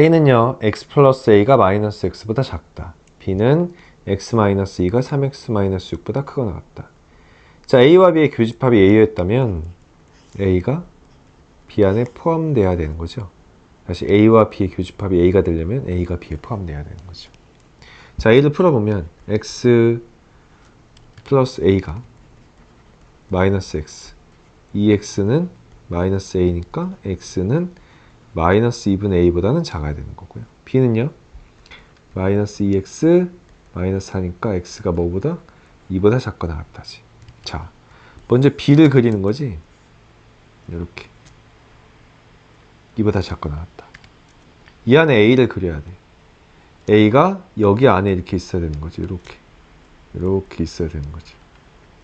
A는요, x 플러스 A가 마이너스 X보다 작다. B는 x 마이너스 2가 3x 마이너스 6보다 크거나 같다. 자, A와 B의 교집합이 A였다면 A가 B 안에 포함돼야 되는 거죠. 다시 A와 B의 교집합이 A가 되려면 A가 B에 포함돼야 되는 거죠. 자, A를 풀어보면 x 플러스 A가 마이너스 X 2X는 마이너스 A니까 X는 마이너스 2분의 A보다는 작아야 되는 거고요. B는요. 마이너스 2X 마이너스 4니까 X가 뭐보다 2보다 작거나 같다지. 자, 먼저 B를 그리는 거지. 이렇게 2보다 작거나 같다. 이 안에 A를 그려야 돼. A가 여기 안에 이렇게 있어야 되는 거지. 이렇게. 이렇게 있어야 되는 거지.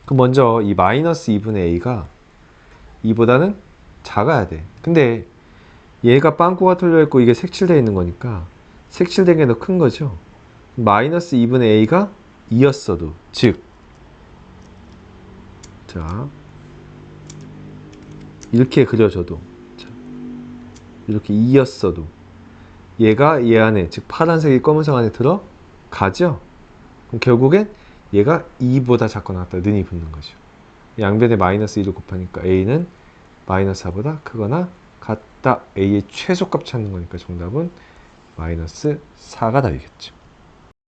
그럼 먼저 이 마이너스 2분의 A가 2보다는 작아야 돼. 근데 얘가 빵꾸가 뚫려 있고 이게 색칠되어 있는 거니까 색칠된 게 더 큰 거죠. 마이너스 2분의 A가 2였어도 즉 자, 이렇게 그려줘도 자, 이렇게 2였어도 얘가 얘 안에 즉 파란색이 검은색 안에 들어가죠. 그럼 결국엔 얘가 2보다 작거나 같다 는이 붙는 거죠. 양변에 마이너스 2를 곱하니까 A는 마이너스 4보다 크거나 같다. A의 최소값 찾는 거니까 정답은 마이너스 4가 답이겠죠.